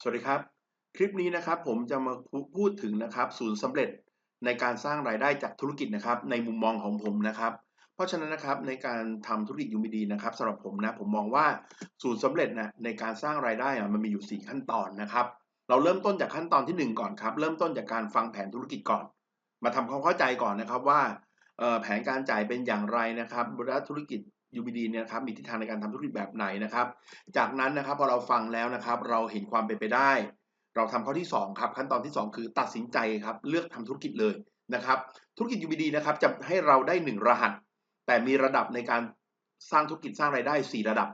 สวัสดีครับ คลิปนี้นะครับผมจะมาพูดถึงนะครับศูนย์สำเร็จในการสร้างรายได้จากธุรกิจนะครับในมุมมองของผมนะครับ เพราะฉะนั้นนะครับในการทำธุรกิจยูมีดีนะครับสำหรับผมนะผมมองว่าศูนย์สำเร็จนะในการสร้างรายได้มันมีอยู่ 4 ขั้นตอนนะครับ เราเริ่มต้นจากขั้นตอนทีหนึ่1 ก่อนครับ เริ่มต้นจากการฟังแผนธุรกิจก่อน มาทำความเข้าใจก่อนนะครับว่าแผนการจ่ายเป็นอย่างไรนะครับบริษัทธุรกิจ UBD เนี่ยนะครับมีทิศทางในการทำธุรกิจแบบไหนนะครับ จากนั้นนะครับพอเราฟังแล้วนะครับ เราเห็นความเป็นไปได้ เราทำข้อที่ 2 ครับ ขั้นตอนที่ 2 คือตัดสินใจครับเลือกทำธุรกิจเลยนะครับ ธุรกิจ UBD นะครับจะให้เราได้ 1 รหัส แต่มีระดับในการสร้างธุรกิจสร้างรายได้ 4 ระดับ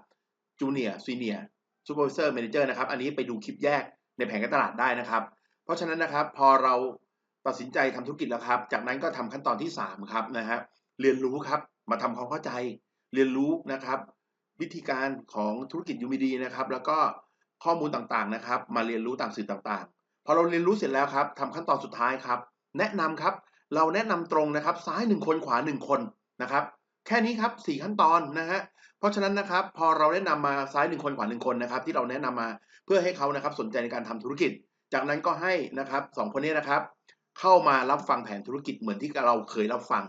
จูเนียร์ซีเนียร์ซูเปอร์วิเซอร์แมเนเจอร์นะครับอันนี้ไปดูคลิปแยกในแผนการตลาดได้นะครับ เพราะฉะนั้นนะครับพอเราตัดสินใจทำธุรกิจแล้วครับ จากนั้นก็ทำขั้นตอนที่3ครับนะฮะเรียนรู้ครับมาทำความเข้าใจ เรียนรู้นะครับ วิธีการของธุรกิจยูมีดีนะครับ แล้วก็ข้อมูลต่างๆนะครับ มาเรียนรู้ตามสื่อต่างๆ พอเราเรียนรู้เสร็จแล้วครับทำขั้นตอนสุดท้ายครับ แนะนำครับ เราแนะนำตรงนะครับ ซ้าย 1 คนขวา 1 คนนะครับ แค่นี้ครับ 4 ขั้นตอนนะฮะเพราะฉะนั้นนะครับ พอเราแนะนำมาซ้าย 1 คนขวา 1 คนนะครับ ที่เราแนะนำมาเพื่อให้เขานะครับ สนใจในการทำธุรกิจ จากนั้นก็ให้นะครับสคนนี้นะครับ เข้ามารับฟังแผนธุรกิจเหมือนที่เราเคยรับฟัง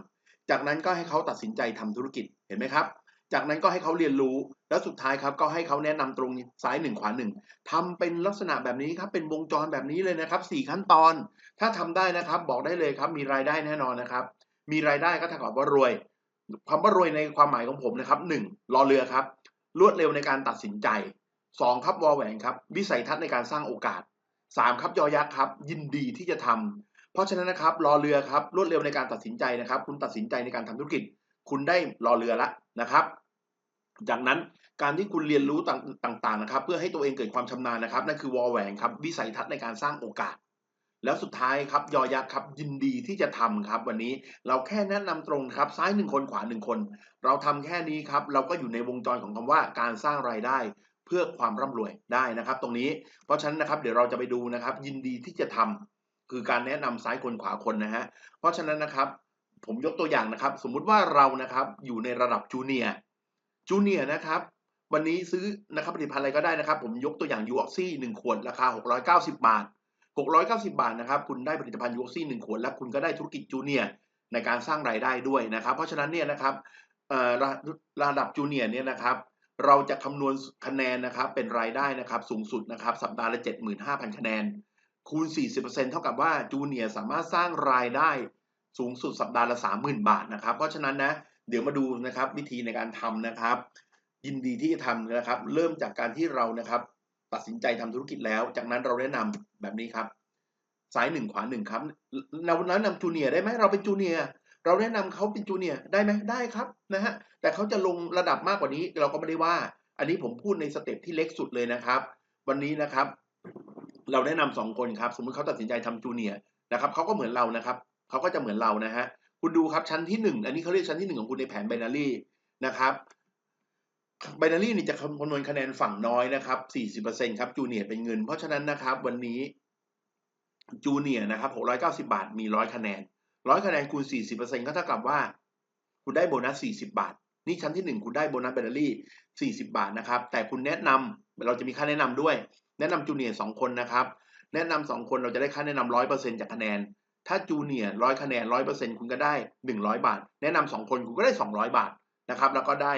จากนั้นก็ให้เขาตัดสินใจทำธุรกิจเห็นไหมครับ จากนั้นก็ให้เขาเรียนรู้ แล้วสุดท้ายครับก็ให้เขาแนะนำตรงซ้ายหนึ่งขวาหนึ่งทำเป็นลักษณะแบบนี้ครับ เป็นวงจรแบบนี้เลยนะครับสี่ขั้นตอน ถ้าทำได้นะครับ บอกได้เลยครับ มีรายได้แน่นอนนะครับ มีรายได้ก็เท่ากับว่ารวยคำว่ารวยในความหมายของผมนะครับหนึ่งรอเรือครับ รวดเร็วในการตัดสินใจสองครับวอแหวนครับ วิสัยทัศน์ในการสร้างโอกาสสามครับยอยักษ์ครับ ยินดีที่จะทำเพราะฉะนั้นนะครับรอเรือครับรวดเร็วในการตัดสินใจนะครับ คุณตัดสินใจในการทำธุรกิจ คุณได้รอเรือละนะครับ จากนั้นการที่คุณเรียนรู้ต่างๆนะครับ เพื่อให้ตัวเองเกิดความชำนาญนะครับนั่นคือวอลแหวนครับวิสัยทัศน์ในการสร้างโอกาส แล้วสุดท้ายครับยอยักษ์ครับยินดีที่จะทำครับ วันนี้เราแค่แนะนำตรงครับซ้ายหนึ่งคนขวาหนึ่งคน เราทำแค่นี้ครับ เราก็อยู่ในวงจรของคำว่าการสร้างรายได้เพื่อความร่ำรวยได้นะครับ ตรงนี้เพราะฉะนั้นนะครับเดี๋ยวเราจะไปดูนะครับ ยินดีที่จะทำคือการแนะนำซ้ายคนขวาคนนะฮะเพราะฉะนั้นนะครับ ผมยกตัวอย่างนะครับ สมมุติว่าเรานะครับอยู่ในระดับจูเนียจูเนียนะครับ วันนี้ซื้อนะครับผลิตภัณฑ์อะไรก็ได้นะครับ ผมยกตัวอย่างยูออกซี่หนึ่งขวดราคา 690 บาท 690 บาทนะครับ คุณได้ผลิตภัณฑ์ยูออกซี่หนึ่งขวดแล้วคุณก็ได้ธุรกิจจูเนียในการสร้างรายได้ด้วยนะครับ เพราะฉะนั้นเนี่ยนะครับระระดับจูเนียเนี่ยนะครับเราจะคำนวณคะแนนนะครับเป็นรายได้นะครับสูงสุดนะครับสัปดาห์ละ 75,000 คะแนน คูณ 40%เท่ากับว่าจูเนียสามารถสร้างรายได้ สูงสุดสัปดาห์ละ30,000 บาทนะครับ เพราะฉะนั้นนะเดี๋ยวมาดูนะครับวิธีในการทำนะครับ ยินดีที่จะทำนะครับ เริ่มจากการที่เรานะครับ ตัดสินใจทำธุรกิจแล้ว จากนั้นเราแนะนำแบบนี้ครับซ้ายหนึ่งขวาหนึ่งครับเราแนะนำจูเนียได้ไหมเราเป็นจูเนียเราแนะนำเขาเป็นจูเนียได้ไหมได้ครับนะฮะแต่เขาจะลงระดับมากกว่านี้ เราก็ไม่ได้ว่า อันนี้ผมพูดในสเต็ปที่เล็กสุดเลยนะครับ วันนี้นะครับ เราแนะนำสองคนครับ สมมติเขาตัดสินใจทำจูเนียนะครับเขาก็เหมือนเรานะครับ เขาก็จะเหมือนเรานะฮะ คุณดูครับชั้นที่ 1 อันนี้เขาเรียกชั้นที่ 1 ของคุณในแผนไบนารีนะครับไบนารีนี่จะคำนวณคะแนนฝั่งน้อยนะครับ 40%ครับจูเนียร์เป็นเงิน เพราะฉะนั้นนะครับวันนี้จูเนียร์นะครับ690 บาท มี 100 คะแนน 100 คะแนนคูณ 40%ก็เท่ากับว่า คุณได้โบนัส 40 บาท นี่ชั้นที่ 1 คุณได้โบนัสไบนารี40 บาทนะครับ แต่คุณแนะนำเราจะมีค่าแนะนำด้วย แนะนำจูเนียร์2คนนะครับ แนะนำ2คนเราจะได้ค่าแนะนำ100%จากคะแนน ถ้าจูเนียร์ร้อยคะแนนร้อยเปอร์เซ็นต์คุณก็ได้หนึ่งร้อยบาท แนะนำสองคนคุณก็ได้สองร้อยบาทนะครับ แล้วก็ได้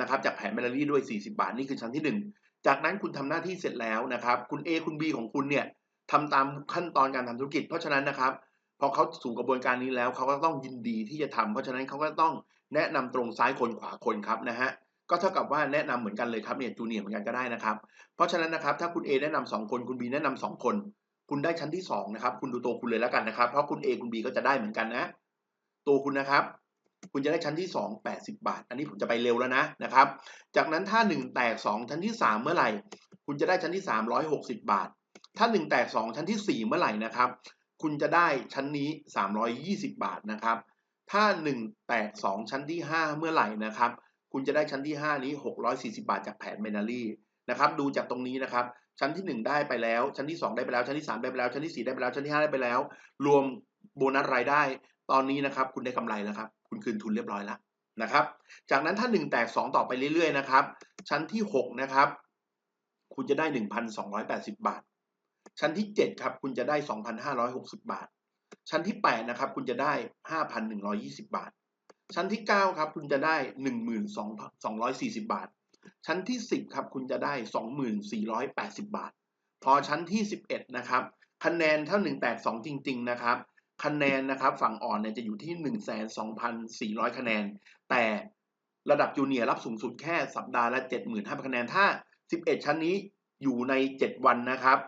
นะครับจากแผนแมลลี่ด้วยสี่สิบาท นี่คือชั้นที่หนึ่งจากนั้นคุณทำหน้าที่เสร็จแล้วนะครับ คุณ A คุณ B ของคุณเนี่ยทำตามขั้นตอนการทำธุรกิจ เพราะฉะนั้นนะครับพอเขาสู่กระบวนการนี้แล้วเขาก็ต้องยินดีที่จะทำเพราะฉะนั้นเขาก็ต้องแนะนำตรงซ้ายคนขวาคนครับนะฮะก็เท่ากับว่าแนะนำเหมือนกันเลยครับเนี่ยจูเนียร์เหมือนกันก็ได้นะครับ เพราะฉะนั้นนะครับถ้าคุณ A แนะนำ2คนคุณ B แนะนำ2คน คุณได้ชั้นที่2นะครับ คุณดูตัวคุณเลยแล้วกันนะครับ เพราะคุณ A คุณ B ก็จะได้เหมือนกันนะ ตัวคุณนะครับ คุณจะได้ชั้นที่ 2 80 บาท อันนี้ผมจะไปเร็วแล้วนะนะครับ จากนั้นถ้า 1 แตก 2 ชั้นที่ 3 เมื่อไหร่ คุณจะได้ชั้นที่3 160 บาท ถ้า 1 แตก 2 ชั้นที่ 4 เมื่อไหร่นะครับ คุณจะได้ชั้นนี้ 320 บาทนะครับ ถ้า 1 แตก 2 ชั้นที่ 5 เมื่อไหร่นะครับ คุณจะได้ชั้นที่ 5 นี้ 640 บาทจากแผนเมนารีนะครับ ดูจากตรงนี้นะครับ ชั้นที่ 1 ได้ไปแล้ว ชั้นที่ 2 ได้ไปแล้ว ชั้นที่ 3 ได้ไปแล้ว ชั้นที่ 4 ได้ไปแล้ว ชั้นที่ 5 ได้ไปแล้ว รวมโบนัสรายได้ ตอนนี้นะครับ คุณได้กำไรแล้วครับ คุณคืนทุนเรียบร้อยแล้วนะครับ จากนั้นถ้า 1 แตก 2 ต่อไปเรื่อยๆนะครับ ชั้นที่ 6 นะครับ คุณจะได้ 1,280 บาท ชั้นที่ 7 ครับ คุณจะได้ 2,560 บาท ชั้นที่ 8 นะครับ คุณจะได้ 5,120 บาท ชั้นที่ 9 ครับ คุณจะได้ 12,240 บาท ชั้นที่ 10 ครับ คุณจะได้ 2,480 บาท พอชั้นที่ 11 นะครับ คะแนนเท่า1แตก2จริง ๆ นะครับ คะแนนนะครับฝั่งอ่อนเนี่ยจะอยู่ที่ 12,400 คะแนน แต่ระดับจูเนียร์รับสูงสุดแค่สัปดาห์ละ 75,000 คะแนน ถ้า 11 ชั้นนี้อยู่ใน 7 วันนะครับ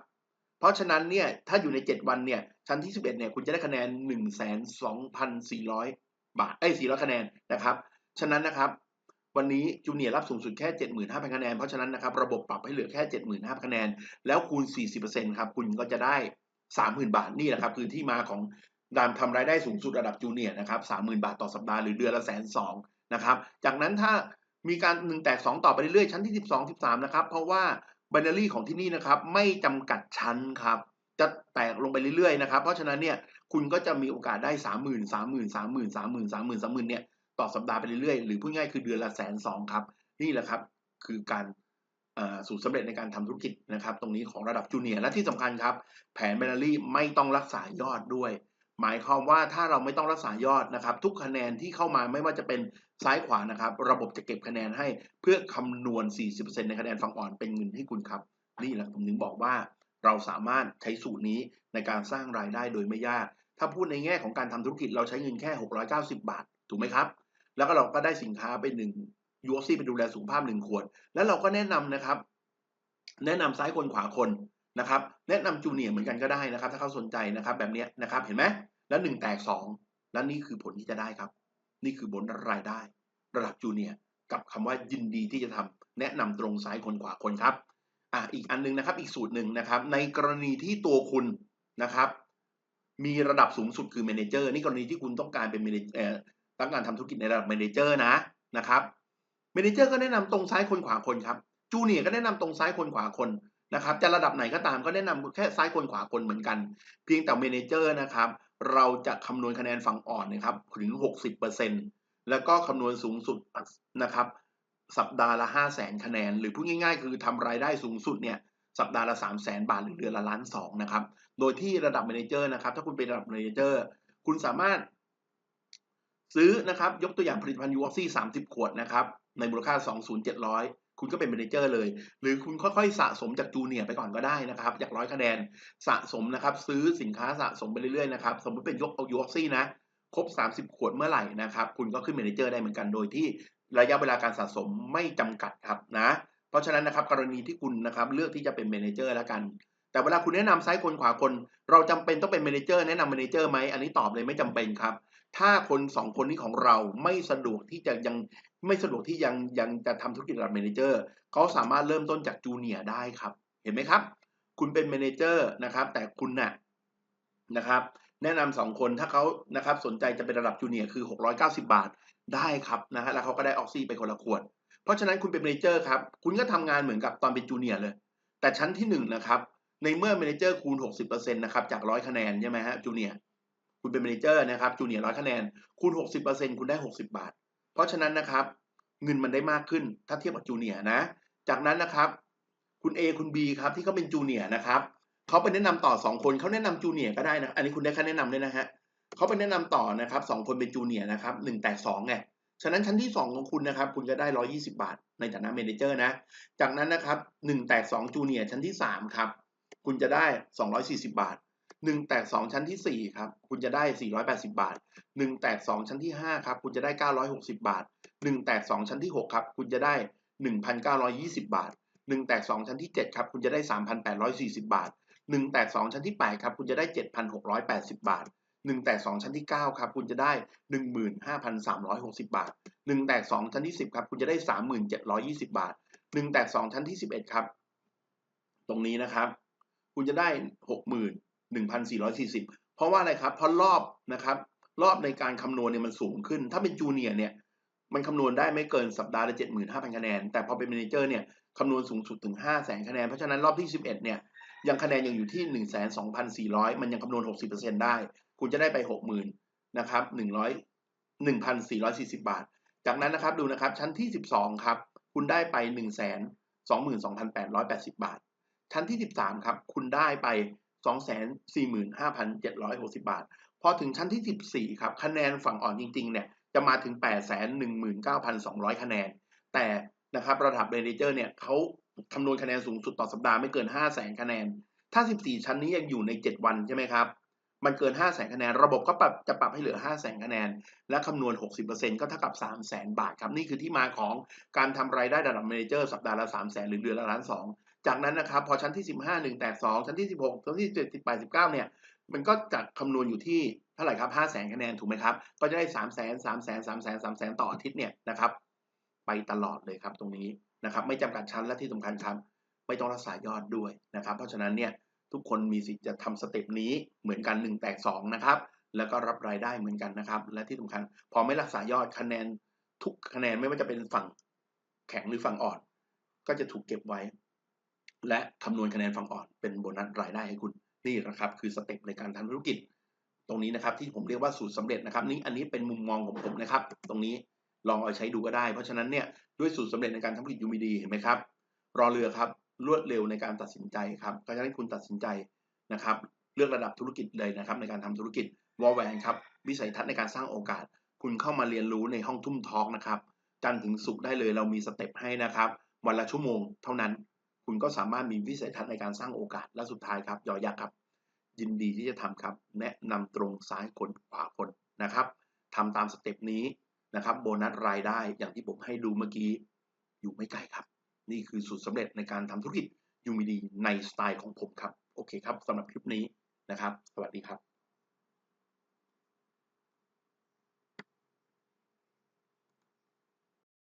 เพราะฉะนั้นเนี่ย ถ้าอยู่ใน 7 วันเนี่ย ชั้นที่ 11 เนี่ย คุณจะได้คะแนน 12,400 บาท เอ้ย400 คะแนนนะครับ ฉะนั้นนะครับ วันนี้จูเนียร์รับสูงสุดแค่ 75,000 คะแนน เพราะฉะนั้นนะครับระบบปรับให้เหลือแค่ 75,000 คะแนน แล้วคูณ 40%ครับคุณก็จะได้ 30,000 บาทนี่แหละครับคือที่มาของการทำรายได้สูงสุดระดับจูเนียร์นะครับ30,000 บาทต่อสัปดาห์หรือเดือนละแสนสองนะครับจากนั้นถ้ามีการ1แตก2ต่อไปเรื่อยๆชั้นที่ 12 13นะครับเพราะว่า binary ของที่นี่นะครับไม่จำกัดชั้นครับจะแตกลงไปเรื่อยๆนะครับเพราะฉะนั้นเนี่ยคุณก็จะมีโอกาสได้ 30,000 30,000 30,000 30,000 30,000 30,000เนี่ย ต่อสัปดาห์ไปเรื่อยๆ หรือพูดง่ายคือเดือนละแสนสองครับ นี่แหละครับคือการสูตรสำเร็จในการทำธุรกิจนะครับ ตรงนี้ของระดับจูเนียร์และที่สำคัญครับ แผน binary ไม่ต้องรักษายอดด้วย หมายความว่าถ้าเราไม่ต้องรักษายอดนะครับ ทุกคะแนนที่เข้ามาไม่ว่าจะเป็นซ้ายขวานะครับ ระบบจะเก็บคะแนนให้เพื่อคำนวณ 40%ในคะแนนฝั่งอ่อนเป็นเงินให้คุณครับ นี่แหละผมถึงบอกว่า เราสามารถใช้สูตรนี้ในการสร้างรายได้โดยไม่ยาก ถ้าพูดในแง่ของการทำธุรกิจเราใช้เงินแค่ 690 บาท ถูกไหมครับ แล้วก็เราก็ได้สินค้าไปหนึ่ง UFC ไปดูแลสุขภาพหนึ่งขวด แล้วเราก็แนะนำนะครับ แนะนำซ้ายคนขวาคนนะครับ แนะนำจูเนียร์เหมือนกันก็ได้นะครับ ถ้าเขาสนใจนะครับ แบบนี้นะครับ เห็นไหมแล้วหนึ่งแตกสองแล้วนี่คือผลที่จะได้ครับ นี่คือบนรายได้ ระดับจูเนียร์กับคำว่ายินดีที่จะทำแนะนำตรงซ้ายคนขวาคนครับอะอีกอันนึงนะครับ อีกสูตรหนึ่งนะครับ ในกรณีที่ตัวคุณนะครับ มีระดับสูงสุดคือเมนเจอร์นี่กรณีที่คุณต้องการเป็นเมนเอ่อ ต้องการทำธุรกิจในระดับเมนเจอร์นะนะครับเมนเจอร์ก็แนะนำตรงซ้ายคนขวาคนครับจูเนียก็แนะนำตรงซ้ายคนขวาคนนะครับจะระดับไหนก็ตามก็แนะนำแค่ซ้ายคนขวาคนเหมือนกัน เพียงแต่เมนเจอร์นะครับเราจะคำนวณคะแนนฝั่งอ่อนนะครับถึง 60%แล้วก็คำนวณสูงสุดนะครับสัปดาห์ละ 5 0 0แสนคะแนน หรือพูดง่าย ๆ คือทำรายได้สูงสุดเนี่ยสัปดาห์ละ 3 0 0แสนบาทหรือเดือนละล้านสองนะครับ โดยที่ระดับเมนเจอร์นะครับ ถ้าคุณเป็นระดับเมนเจอร์ คุณสามารถ ซื้อนะครับยกตัวอย่างผลิตภัณฑ์ยูออซี่30ขวดนะครับในมูลค่า2,700 คุณก็เป็นเมนเจอร์เลย หรือคุณค่อยๆ สะสมจากจูเนียร์ไปก่อนก็ได้นะครับจากร้อยคะแนนสะสมนะครับซื้อสินค้าสะสมไปเรื่อยๆนะครับสมมติเป็นยกเอายูออซี่นะครบ 30 ขวดเมื่อไหร่นะครับคุณก็ขึ้นเมนเจอร์ได้เหมือนกันโดยที่ระยะเวลาการสะสมไม่จำกัดครับนะเพราะฉะนั้นนะครับกรณีที่คุณนะครับเลือกที่จะเป็นเมนเจอร์แล้วกัน แต่เวลาคุณแนะนำซ้ายคนขวาคน เราจำเป็นต้องเป็นเมนเจอร์แนะนำเมนเจอร์ไหมอันนี้ตอบเลยไม่จำเป็นครับ ถ้าคนสองคนนี้ของเราไม่สะดวกที่จะยังไม่สะดวกที่ยังยังจะทำธุรกิจระดับเมนเจอร์เขาสามารถเริ่มต้นจากจูเนียร์ได้ครับ เห็นไหมครับ คุณเป็นเมนเจอร์นะครับ แต่คุณน่ะนะครับแนะนำสองคนถ้าเขานะครับสนใจจะเป็นระดับจูเนียร์คือ 690 บาทได้ครับนะฮะแล้วเขาก็ได้ออกซีไปคนละขวด เพราะฉะนั้นคุณเป็นเมนเจอร์ครับ คุณก็ทำงานเหมือนกับตอนเป็นจูเนียร์เลย แต่ชั้นที่1นนะครับในเมื่อเมนเจอร์คูณ 60%นะครับจากร้อยคะแนนใช่ไหมฮะจูเนียร์ คุณเป็นเมนเจอร์นะครับจูเนียร์ร้อยคะแนนคูณ 60%คุณได้ 60 บาท เพราะฉะนั้นนะครับเงินมันได้มากขึ้นถ้าเทียบกับจูเนียร์นะ จากนั้นนะครับ คุณ A คุณ B ครับที่เขาเป็นจูเนียร์นะครับเขาไปแนะนำต่อ 2 คนเขาแนะนำจูเนียร์ก็ได้นะ อันนี้คุณได้ค่าแนะนำด้วยนะฮะเขาไปแนะนำต่อนะครับสองคนเป็นจูเนียร์นะครับหนึ่งแตกสองไงฉะนั้นชั้นที่ 2 ของคุณนะครับ คุณจะได้ 120 บาท ในฐานะเมนเจอร์นะ จากนั้นนะครับ1แตก2จูเนียร์ชั้นที่ 3 ครับ คุณจะได้ 240 บาท 1 แตก 2 ชั้นที่ 4 ครับ คุณจะได้ 480 บาท 1 แตก 2 ชั้นที่ 5 ครับ คุณจะได้ 960 บาท 1 แตก 2 ชั้นที่ 6 ครับ คุณจะได้ 1,920 บาท 1 แตก 2 ชั้นที่ 7 ครับ คุณจะได้ 3,840 บาท 1 แตก 2 ชั้นที่ 8 ครับ คุณจะได้ 7,680 บาท 1 แตก 2 ชั้นที่ 9 ครับ คุณจะได้ 15,360 บาท 1 แตก 2 ชั้นที่ 10 ครับ คุณจะได้ 3,720 บาท 1 แตก 2 ชั้นที่ 11 ครับ ตรงนี้นะครับ คุณจะได้ 1,440 เพราะว่าอะไรครับ เพราะรอบนะครับ รอบในการคำนวณเนี่ยมันสูงขึ้น ถ้าเป็นจูเนียร์เนี่ย มันคำนวณได้ไม่เกินสัปดาห์ละ75,000 คะแนน แต่พอเป็นเมนเจอร์เนี่ยคำนวณสูงสุดถึง 500,000 คะแนน เพราะฉะนั้นรอบที่ 11 เนี่ย ยังคะแนนยังอยู่ที่ 12,400 มันยังคำนวณ 60%ได้ คุณจะได้ไป 60,000นะครับ100 1,440 บาท จากนั้นนะครับดูนะครับชั้นที่ 12 ครับ คุณได้ไป 1 2 2,880 บาท ชั้นที่ 13 ครับ คุณได้ไป 245,760 บาท พอถึงชั้นที่ 14 ครับ คะแนนฝั่งอ่อนจริงๆ เนี่ย จะมาถึง 819,200 คะแนน แต่นะครับระดับเรนเจอร์เนี่ยเขาคำนวณคะแนนสูงสุดต่อสัปดาห์ไม่เกิน 500,000 คะแนน ถ้า 14 ชั้นนี้ยังอยู่ใน 7 วันใช่ไหมครับ มันเกิน 500,000 คะแนน ระบบก็ปรับจะปรับให้เหลือ 500,000 คะแนน และคำนวณ 60%ก็เท่ากับ 300,000 บาทครับ นี่คือที่มาของการทำรายได้ระดับเมเนเจอร์สัปดาห์ละ 300,000 หรือเดือนละล้านสอง จากนั้นนะครับพอชั้นที่ 15 1แตก2ชั้นที่ 16ชั้นที่17 18 19เนี่ยมันก็จะคำนวณอยู่ที่เท่าไหร่ครับ500,000คะแนนถูกไหมครับก็จะได้ 300,000 3 0 0 0 0 3 0 0 0 0 3 0 0 0 0 ต่ออาทิตย์เนี่ยนะครับไปตลอดเลยครับตรงนี้นะครับไม่จำกัดชั้นและที่สำคัญครับไม่ต้องรักษายอดด้วยนะครับ เพราะฉะนั้นเนี่ยทุกคนมีสิทธิ์จะทำสเต็ปนี้เหมือนกัน 1 แตก2นะครับแล้วก็รับรายได้เหมือนกันนะครับ และที่สำคัญ พอไม่รักษายอดคะแนนทุกคะแนนไม่ว่าจะเป็นฝั่งแข็งหรือฝั่งอ่อน ก็จะถูกเก็บไว้ และคำนวณคะแนนฝั่งอ่อนเป็นโบนัสรายได้ให้คุณนี่นะครับ คือสเต็ปในการทำธุรกิจ ตรงนี้นะครับที่ผมเรียกว่าสูตรสาเร็จนะครับนี่อันนี้เป็นมุมมองของผมนะครับ ตรงนี้ลองเอาใช้ดูก็ได้ เพราะฉะนั้นเนี่ยด้วยสูตรสาเร็จในการทำธุรกิจยูมีดีเห็นไหมครับ รอเรือครับรวดเร็วในการตัดสินใจครับก็จะให้คุณตัดสินใจนะครับ เลือกระดับธุรกิจเลยนะครับ ในการทำธุรกิจวอลแวนครับวิสัยทัศน์ในการสร้างโอกาส คุณเข้ามาเรียนรู้ในห้องทุ่มทอกนะครับจันทร์ถึงศุกร์ได้เลยเรามีสเต็ปให้นะครับ วันละชั่วโมงเท่านั้น คุณก็สามารถมีวิสัยทัศน์ในการสร้างโอกาสและสุดท้ายครับยอยักษ์ครับ ยินดีที่จะทำครับ แนะนำตรงซ้ายคนขวาคนนะครับทำตามสเต็ปนี้นะครับ โบนัสรายได้อย่างที่ผมให้ดูเมื่อกี้อยู่ไม่ไกลครับ นี่คือสูตรสำเร็จในการทำธุรกิจยูมีดีในสไตล์ของผมครับ โอเคครับสำหรับคลิปนี้นะครับ สวัสดีครับ